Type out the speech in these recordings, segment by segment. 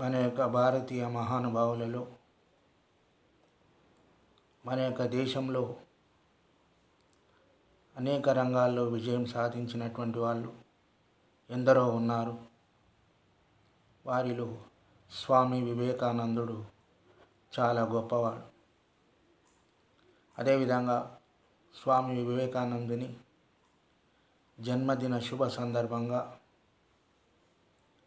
మన యొక్క భారతీయ మహానుభావులలో మన యొక్క దేశంలో అనేక రంగాల్లో విజయం సాధించినటువంటి వాళ్ళు ఎందరో ఉన్నారు. వారిలో స్వామి వివేకానందుడు చాలా గొప్పవాడు. అదేవిధంగా స్వామి వివేకానందుని జన్మదిన శుభ సందర్భంగా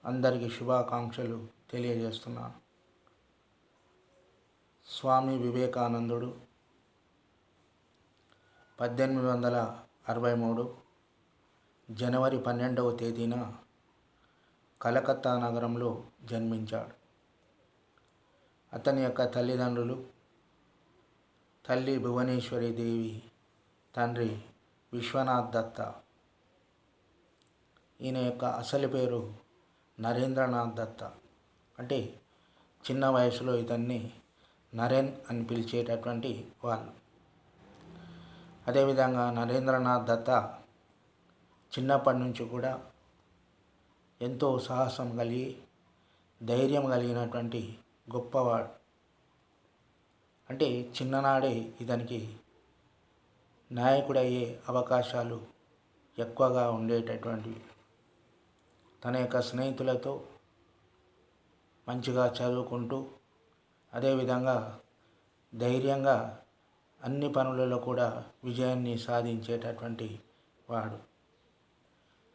అందరికీ శుభాకాంక్షలు తెలియజేస్తున్నాను. స్వామి వివేకానందుడు పద్దెనిమిది వందల అరవై మూడు జనవరి పన్నెండవ తేదీన కలకత్తా నగరంలో జన్మించాడు. అతని యొక్క తల్లిదండ్రులు తల్లి భువనేశ్వరి దేవి తండ్రి విశ్వనాథ్ దత్త. ఈయన యొక్క అసలు పేరు నరేంద్రనాథ్ దత్త. అంటే చిన్న వయసులో ఇతన్ని నరేన్ అని పిలిచేటటువంటి వాళ్ళు. అదేవిధంగా నరేంద్రనాథ్ దత్త చిన్నప్పటి నుంచి కూడా ఎంతో సాహసం కలిగి ధైర్యం కలిగినటువంటి గొప్పవాడు. అంటే చిన్ననాడే ఇతనికి నాయకుడయ్యే అవకాశాలు ఎక్కువగా ఉండేటటువంటివి తన యొక్క స్నేహితులతో మంచిగా చదువుకుంటూ అదేవిధంగా ధైర్యంగా అన్ని పనులలో కూడా విజయాన్ని సాధించేటటువంటి వాడు.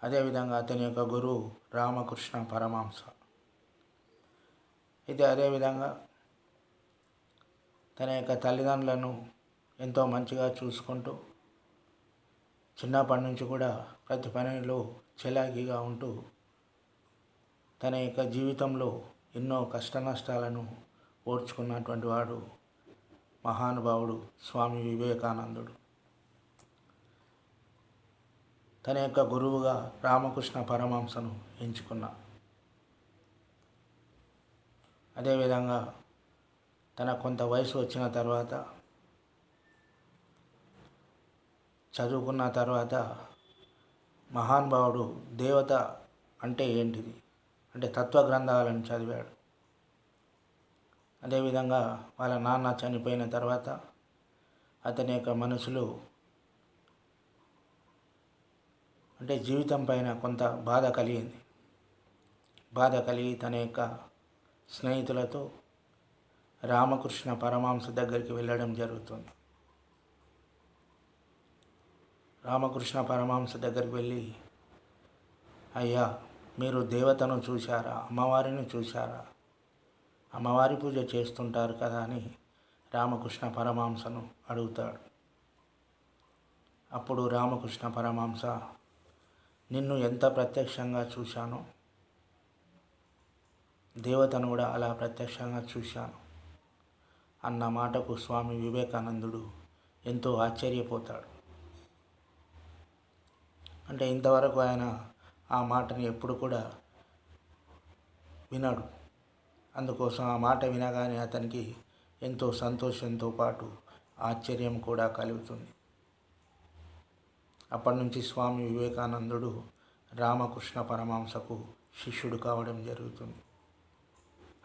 అదేవిధంగా అతని యొక్క గురువు రామకృష్ణ పరమాంస. అయితే అదేవిధంగా తన యొక్క తల్లిదండ్రులను ఎంతో మంచిగా చూసుకుంటూ చిన్నప్పటి నుంచి కూడా ప్రతి పనిలో చెలాకీగా ఉంటూ తన యొక్క జీవితంలో ఎన్నో కష్ట నష్టాలను ఓర్చుకున్నటువంటి వాడు మహానుభావుడు స్వామి వివేకానందుడు. తన యొక్క గురువుగా రామకృష్ణ పరమహంసను ఎంచుకున్నా. అదేవిధంగా తన కొంత వయసు వచ్చిన తర్వాత చదువుకున్న తర్వాత మహానుభావుడు దేవత అంటే ఏంటిది? అంటే తత్వ గ్రంథాలను చదివాడు. అదేవిధంగా వాళ్ళ నాన్న చనిపోయిన తర్వాత అతని యొక్క మనసులో అంటే జీవితం పైన కొంత బాధ కలిగింది. బాధ కలిగి తన యొక్క స్నేహితులతో రామకృష్ణ పరమాంస దగ్గరికి వెళ్ళడం జరుగుతుంది. రామకృష్ణ పరమాంస దగ్గరికి వెళ్ళి అయ్యా మీరు దేవతను చూశారా? అమ్మవారిని చూశారా? అమ్మవారి పూజ చేస్తుంటారు కదా అని రామకృష్ణ పరమాంసను అడుగుతాడు. అప్పుడు రామకృష్ణ పరమాంస నిన్ను ఎంత ప్రత్యక్షంగా చూశానో? దేవతను కూడా అలా ప్రత్యక్షంగా చూశాను. అన్న మాటకు స్వామి వివేకానందుడు ఎంతో ఆశ్చర్యపోతాడు. అంటే ఇంతవరకు ఆయన ఆ మాటని ఎప్పుడు కూడా వినడు. అందుకోసం ఆ మాట వినగానే అతనికి ఎంతో సంతోషంతో పాటు ఆశ్చర్యం కూడా కలుగుతుంది. అప్పటి నుంచి స్వామి వివేకానందుడు రామకృష్ణ పరమాంసకు శిష్యుడు కావడం జరుగుతుంది.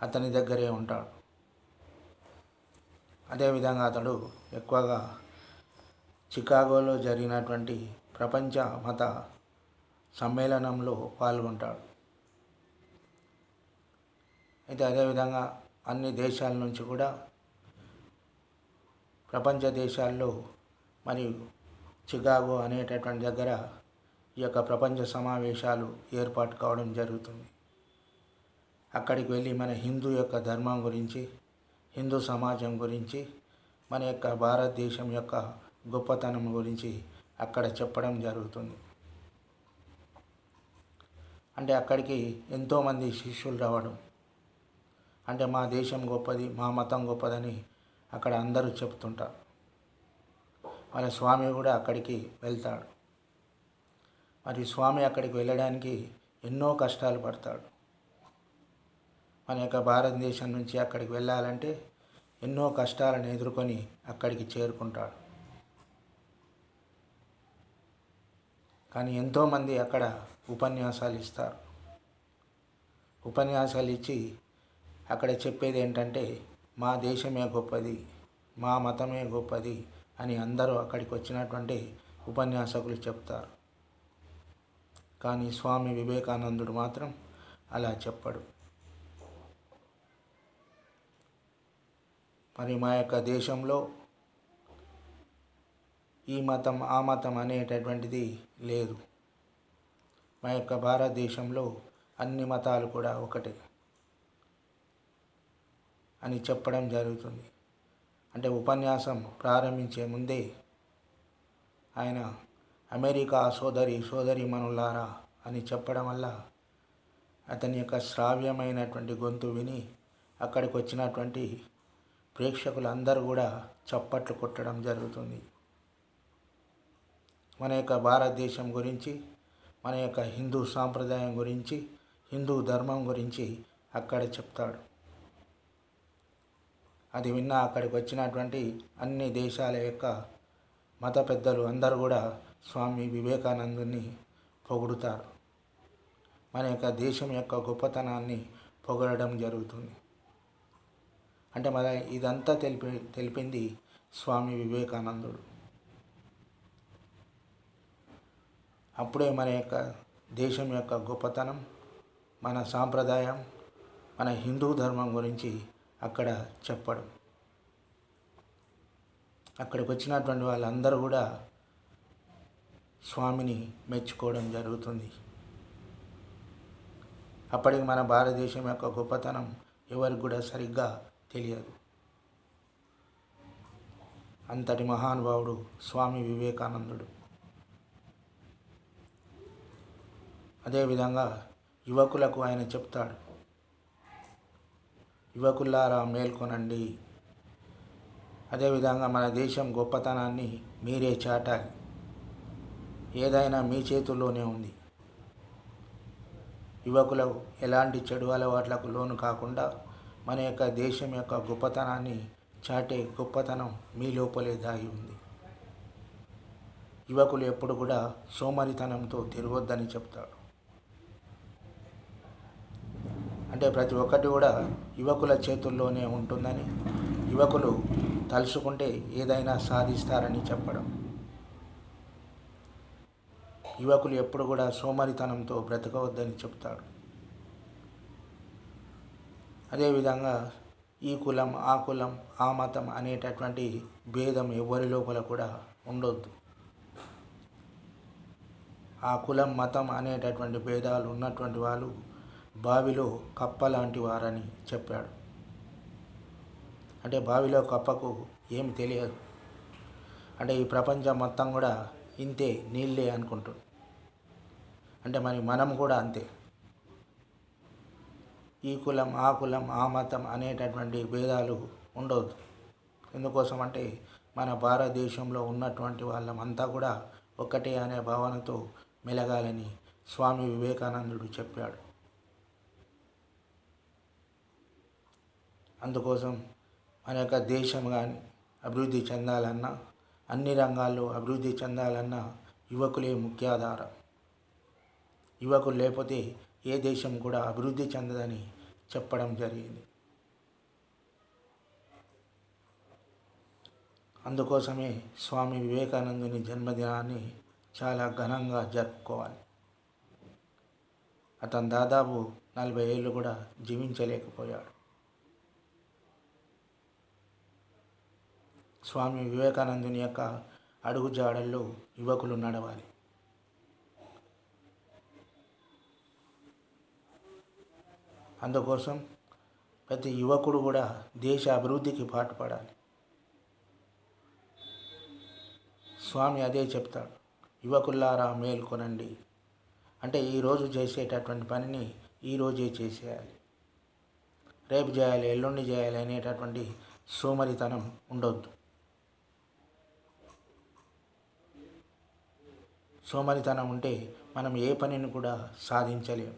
అతని దగ్గరే ఉంటాడు. అదేవిధంగా అతడు ఎక్కువగా చికాగోలో జరిగినటువంటి ప్రపంచ మత సమ్మేళనంలో పాల్గొంటాడు. అయితే అదేవిధంగా అన్ని దేశాల నుంచి కూడా ప్రపంచ దేశాల్లో మరియు చికాగో అనేటటువంటి దగ్గర ఈ యొక్క ప్రపంచ సమావేశాలు ఏర్పాటు కావడం జరుగుతుంది. అక్కడికి వెళ్ళి మన హిందూ యొక్క ధర్మం గురించి హిందూ సమాజం గురించి మన యొక్క భారతదేశం యొక్క గొప్పతనం గురించి అక్కడ చెప్పడం జరుగుతుంది. అంటే అక్కడికి ఎంతోమంది శిష్యులు రావడం. అంటే మా దేశం గొప్పది మా మతం గొప్పదని అక్కడ అందరూ చెప్తుంటారు మన స్వామి కూడా అక్కడికి వెళ్తాడు. మరి స్వామి అక్కడికి వెళ్ళడానికి ఎన్నో కష్టాలు పడతాడు. మన యొక్క భారతదేశం నుంచి అక్కడికి వెళ్ళాలంటే ఎన్నో కష్టాలను ఎదుర్కొని అక్కడికి చేరుకుంటాడు. కానీ ఎంతోమంది అక్కడ ఉపన్యాసాలు ఇస్తారు. ఉపన్యాసాలు ఇచ్చి అక్కడ చెప్పేది ఏంటంటే మా దేశమే గొప్పది మా మతమే గొప్పది అని అందరూ అక్కడికి వచ్చినటువంటి ఉపన్యాసకులు చెప్తారు. కానీ స్వామి వివేకానందుడు మాత్రం అలా చెప్పడు. మరి మా యొక్క దేశంలో ఈ మతం ఆ మతం అనేటటువంటిది లేదు. మా యొక్క భారతదేశంలో అన్ని మతాలు కూడా ఒకటే అని చెప్పడం జరుగుతుంది. అంటే ఉపన్యాసం ప్రారంభించే ముందే ఆయన అమెరికా సోదరి సోదరి మనులారా అని చెప్పడం వల్ల అతని యొక్క శ్రావ్యమైనటువంటి గొంతు విని అక్కడికి వచ్చినటువంటి ప్రేక్షకులందరూ కూడా చప్పట్లు కొట్టడం జరుగుతుంది. మన యొక్క భారతదేశం గురించి మన యొక్క హిందూ సాంప్రదాయం గురించి హిందూ ధర్మం గురించి అక్కడ చెప్తాడు. అది విన్న అక్కడికి వచ్చినటువంటి అన్ని దేశాల యొక్క మత పెద్దలు అందరూ కూడా స్వామి వివేకానందుని పొగుడుతారు. మన యొక్క దేశం యొక్క గొప్పతనాన్ని పొగడడం జరుగుతుంది. అంటే మన ఇదంతా తెలిపి తెలిపింది స్వామి వివేకానందుడు. అప్పుడే మన యొక్క దేశం యొక్క గొప్పతనం మన సాంప్రదాయం మన హిందూ ధర్మం గురించి అక్కడ చెప్పడం. అక్కడికి వచ్చినటువంటి వాళ్ళందరూ కూడా స్వామిని మెచ్చుకోవడం జరుగుతుంది. అప్పటికి మన భారతదేశం యొక్క గొప్పతనం ఎవరికి కూడా సరిగ్గా తెలియదు. అంతటి మహానుభావుడు స్వామి వివేకానందుడు. అదేవిధంగా యువకులకు ఆయన చెప్తాడు యువకులారా మేల్కొనండి. అదేవిధంగా మన దేశం గొప్పతనాన్ని మీరే చాటాలి. ఏదైనా మీ చేతుల్లోనే ఉంది. యువకులకు ఎలాంటి చెడు అలవాట్లకు లోను కాకుండా మన యొక్క దేశం యొక్క గొప్పతనాన్ని చాటే గొప్పతనం మీ లోపలే దాగి ఉంది. యువకులు ఎప్పుడు కూడా సోమరితనంతో తిరగొద్దని చెప్తాడు. అంటే ప్రతి ఒక్కటి కూడా యువకుల చేతుల్లోనే ఉంటుందని యువకులు తలుసుకుంటే ఏదైనా సాధిస్తారని చెప్పడం. యువకులు ఎప్పుడు కూడా సోమరితనంతో బ్రతకవద్దని చెప్తాడు అదేవిధంగా ఈ కులం ఆ కులం ఆ మతం అనేటటువంటి భేదం ఎవరి లోపల కూడా ఉండొద్దు. ఆ కులం మతం అనేటటువంటి భేదాలు ఉన్నటువంటి వాళ్ళు బావిలో కప్ప లాంటి వారని చెప్పాడు. అంటే బావిలో కప్పకు ఏమి తెలియదు. అంటే ఈ ప్రపంచం మొత్తం కూడా ఇంతే నీళ్ళే అనుకుంటుంది అంటే మరి మనం కూడా అంతే. ఈ కులం ఆ కులం ఆ మతం అనేటటువంటి భేదాలు ఉండవద్దు ఎందుకోసం అంటే మన భారతదేశంలో ఉన్నటువంటి వాళ్ళమంతా కూడా ఒక్కటే అనే భావనతో మెలగాలని స్వామి వివేకానందుడు చెప్పాడు. అందుకోసం మన యొక్క దేశం కానీ అభివృద్ధి చెందాలన్నా అన్ని రంగాల్లో అభివృద్ధి చెందాలన్నా యువకులే ముఖ్యాధారం. యువకులు లేకపోతే ఏ దేశం కూడా అభివృద్ధి చెందదని చెప్పడం జరిగింది. అందుకోసమే స్వామి వివేకానందుని జన్మదినాన్ని చాలా ఘనంగా జరుపుకోవాలి. అతను దాదాపు నలభై ఏళ్ళు కూడా జీవించలేకపోయాడు. స్వామి వివేకానందుని యొక్క అడుగుజాడల్లో యువకులు నడవాలి. అందుకోసం ప్రతి యువకుడు కూడా దేశ అభివృద్ధికి పాటుపడాలి. స్వామి అదే చెప్తాడు యువకుల్లారా మేల్కొనండి. అంటే ఈరోజు చేసేటటువంటి పనిని ఈరోజే చేసేయాలి. రేపు చేయాలి ఎల్లుండి చేయాలి అనేటటువంటి సోమరితనం ఉండొద్దు. సోమరితనం ఉంటే మనం ఏ పనిని కూడా సాధించలేం.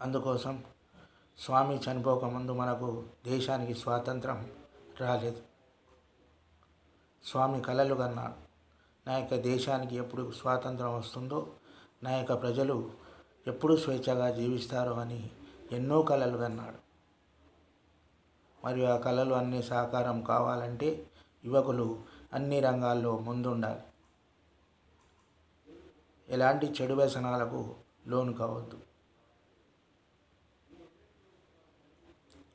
అందుకోసం స్వామి చనిపోకముందు మనకు దేశానికి స్వాతంత్రం రాలేదు. స్వామి కలలు కన్నాడు నా యొక్క దేశానికి ఎప్పుడు స్వాతంత్రం వస్తుందో నా యొక్క ప్రజలు ఎప్పుడు స్వేచ్ఛగా జీవిస్తారు అని ఎన్నో కళలు కన్నాడు. మరియు ఆ కళలు అన్నీ సాకారం కావాలంటే యువకులు అన్ని రంగాల్లో ముందుండాలి. ఎలాంటి చెడు వ్యసనాలకు లోను కావద్దు.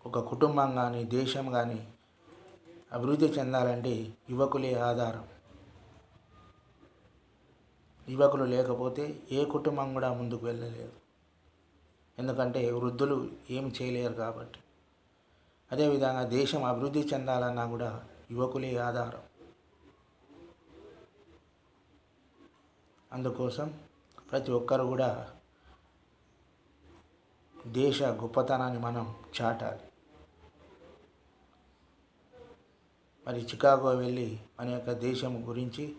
ఒక కుటుంబం కానీ దేశం కానీ అభివృద్ధి చెందాలంటే యువకులే ఆధారం. యువకులు లేకపోతే ఏ కుటుంబం కూడా ముందుకు వెళ్ళలేదు. ఎందుకంటే వృద్ధులు ఏం చేయలేరు కాబట్టి. అదేవిధంగా దేశం అభివృద్ధి చెందాలన్నా కూడా యువకులే ఆధారం. అందుకోసం ప్రతి ఒక్కరు కూడా దేశ గొప్పతనాన్ని మనం చాటాలి. మరి చికాగో వెళ్ళి మన యొక్క దేశం గురించి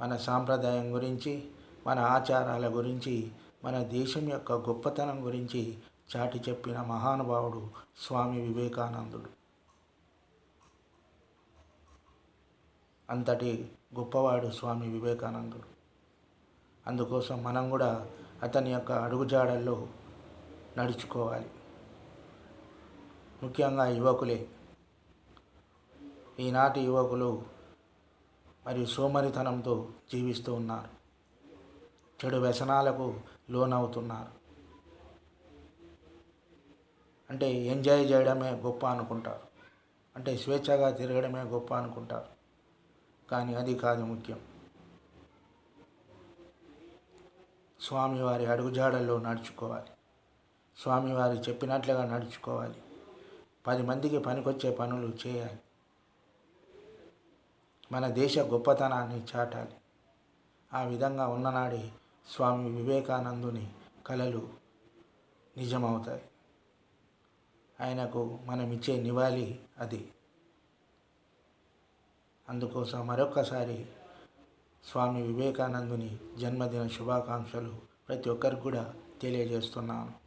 మన సాంప్రదాయం గురించి మన ఆచారాల గురించి మన దేశం యొక్క గొప్పతనం గురించి చాటి చెప్పిన మహానుభావుడు స్వామి వివేకానందుడు. అంతటి గొప్పవాడు స్వామి వివేకానందుడు. అందుకోసం మనం కూడా అతని యొక్క అడుగుజాడల్లో నడుచుకోవాలి. ముఖ్యంగా యువకులే. ఈనాటి యువకులు మరియు సోమరితనంతో జీవిస్తూ ఉన్నారు. చెడు వ్యసనాలకు లోనవుతున్నారు. అంటే ఎంజాయ్ చేయడమే గొప్ప అనుకుంటారు. అంటే స్వేచ్ఛగా తిరగడమే గొప్ప అనుకుంటారు. కానీ అది కాదు ముఖ్యం. స్వామివారి అడుగుజాడల్లో నడుచుకోవాలి. స్వామివారి చెప్పినట్లుగా నడుచుకోవాలి. పది మందికి పనికొచ్చే పనులు చేయాలి. మన దేశ గొప్పతనాన్ని చాటాలి. ఆ విధంగా ఉన్ననాడే స్వామి వివేకానందుని కలలు నిజమవుతాయి. ఆయనకు మనం ఇచ్చే నివాళి అది. అందుకోసం మరొక్కసారి స్వామి వివేకానందుని జన్మదిన శుభాకాంక్షలు ప్రతి ఒక్కరికి కూడా తెలియజేస్తున్నాను.